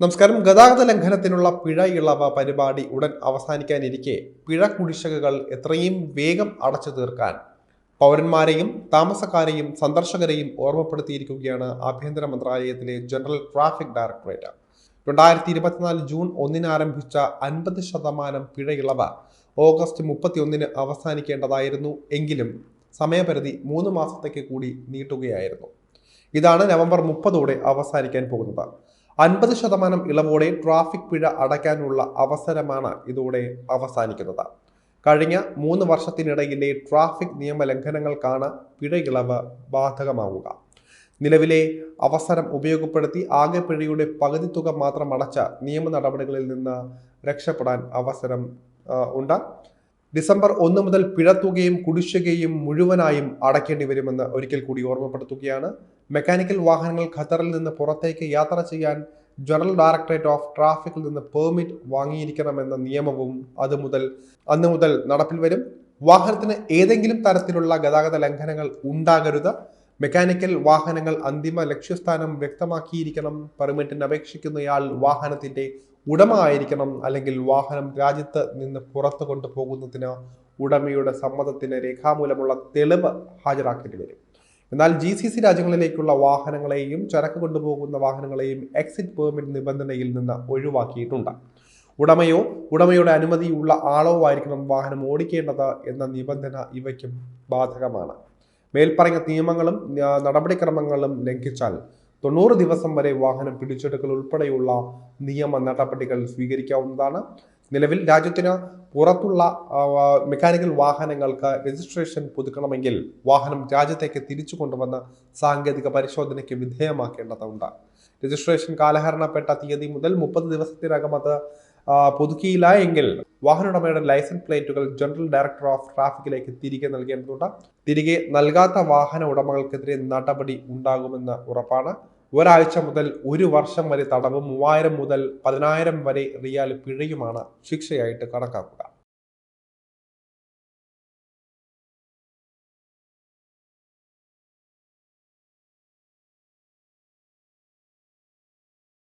നമസ്കാരം. ഗതാഗത ലംഘനത്തിനുള്ള പിഴ ഇളവ് പരിപാടി ഉടൻ അവസാനിക്കാനിരിക്കെ. പിഴ കുടിശ്ശികകൾ എത്രയും വേഗം അടച്ചു തീർക്കാൻ പൗരന്മാരെയും താമസക്കാരെയും സന്ദർശകരെയും ഓർമ്മപ്പെടുത്തിയിരിക്കുകയാണ് ആഭ്യന്തര മന്ത്രാലയത്തിലെ ജനറൽ ട്രാഫിക് ഡയറക്ടറേറ്റ്. രണ്ടായിരത്തി ഇരുപത്തിനാല് ജൂൺ ഒന്നിന് ആരംഭിച്ച അൻപത് ശതമാനം പിഴ ഇളവ് ഓഗസ്റ്റ് മുപ്പത്തിയൊന്നിന് അവസാനിക്കേണ്ടതായിരുന്നു. എങ്കിലും സമയപരിധി മൂന്ന് മാസത്തേക്ക് കൂടി നീട്ടുകയായിരുന്നു. ഇതാണ് നവംബർ മുപ്പതോടെ അവസാനിക്കാൻ പോകുന്നത്. അൻപത് ശതമാനം ഇളവോടെ ട്രാഫിക് പിഴ അടയ്ക്കാനുള്ള അവസരമാണ് ഇതോടെ അവസാനിക്കുന്നത്. കഴിഞ്ഞ മൂന്ന് വർഷത്തിനിടയിലെ ട്രാഫിക് നിയമലംഘനങ്ങൾക്കാണ് പിഴ ഇളവ് ബാധകമാവുക. നിലവിലെ അവസരം ഉപയോഗപ്പെടുത്തി ആകെ പിഴയുടെ പകുതി തുക മാത്രം അടച്ച നിയമ നടപടികളിൽ നിന്ന് രക്ഷപ്പെടാൻ അവസരം ഉണ്ട്. ഡിസംബർ ഒന്ന് മുതൽ പിഴത്തുകയും കുടിശ്ശികയും മുഴുവനായും അടയ്ക്കേണ്ടി വരുമെന്ന് ഒരിക്കൽ കൂടി ഓർമ്മപ്പെടുത്തുകയാണ്. മെക്കാനിക്കൽ വാഹനങ്ങൾ ഖത്തറിൽ നിന്ന് പുറത്തേക്ക് യാത്ര ചെയ്യാൻ ജനറൽ ഡയറക്ടറേറ്റ് ഓഫ് ട്രാഫിക്കിൽ നിന്ന് പെർമിറ്റ് വാങ്ങിയിരിക്കണമെന്ന നിയമവും അത് മുതൽ അന്ന് മുതൽ നടപ്പിൽ വരും. വാഹനത്തിന് ഏതെങ്കിലും തരത്തിലുള്ള ഗതാഗത ലംഘനങ്ങൾ ഉണ്ടാകരുത്. മെക്കാനിക്കൽ വാഹനങ്ങൾ അന്തിമ ലക്ഷ്യസ്ഥാനം വ്യക്തമാക്കിയിരിക്കണം. പെർമിറ്റിന് അപേക്ഷിക്കുന്നയാൾ വാഹനത്തിന്റെ ഉടമ ആയിരിക്കണം അല്ലെങ്കിൽ വാഹനം രാജ്യത്ത് നിന്ന് പുറത്തു കൊണ്ടുപോകുന്നതിന് ഉടമയുടെ സമ്മതത്തിന് രേഖാമൂലമുള്ള തെളിവ് ഹാജരാക്കേണ്ടി വരും. എന്നാൽ ജി സി സി രാജ്യങ്ങളിലേക്കുള്ള വാഹനങ്ങളെയും ചരക്ക് കൊണ്ടുപോകുന്ന വാഹനങ്ങളെയും എക്സിറ്റ് പെർമിറ്റ് നിബന്ധനയിൽ നിന്ന് ഒഴിവാക്കിയിട്ടുണ്ട്. ഉടമയോ ഉടമയുടെ അനുമതിയുള്ള ആളോ ആയിരിക്കണം വാഹനം ഓടിക്കേണ്ടത് എന്ന നിബന്ധന ഇവയ്ക്കും ബാധകമാണ്. മേൽപ്പറഞ്ഞ നിയമങ്ങളും നടപടിക്രമങ്ങളും ലംഘിച്ചാൽ തൊണ്ണൂറ് ദിവസം വരെ വാഹനം പിടിച്ചെടുക്കൽ ഉൾപ്പെടെയുള്ള നിയമ നടപടികൾ സ്വീകരിക്കാവുന്നതാണ്. നിലവിൽ രാജ്യത്തിന് പുറത്തുള്ള മെക്കാനിക്കൽ വാഹനങ്ങൾക്ക് രജിസ്ട്രേഷൻ പുതുക്കണമെങ്കിൽ വാഹനം രാജ്യത്തേക്ക് തിരിച്ചു കൊണ്ടുവന്ന് സാങ്കേതിക പരിശോധനയ്ക്ക് വിധേയമാക്കേണ്ടതുണ്ട്. രജിസ്ട്രേഷൻ കാലഹരണപ്പെട്ട തീയതി മുതൽ മുപ്പത് ദിവസത്തിനകം അത് പുതുക്കിയില്ല എങ്കിൽ വാഹനോടമയുടെ ലൈസൻസ് പ്ലേറ്റുകൾ ജനറൽ ഡയറക്ടർ ഓഫ് ട്രാഫിക്കിലേക്ക് തിരികെ നൽകേണ്ടതുണ്ട്. തിരികെ നൽകാത്ത വാഹന ഉടമകൾക്കെതിരെ നടപടി ഉണ്ടാകുമെന്ന് ഉറപ്പാണ്. ഒരാഴ്ച മുതൽ ഒരു വർഷം വരെ തടവും മൂവായിരം മുതൽ പതിനായിരം വരെ റിയാൽ പിഴയുമാണ് ശിക്ഷയായിട്ട് കണക്കാക്കുക.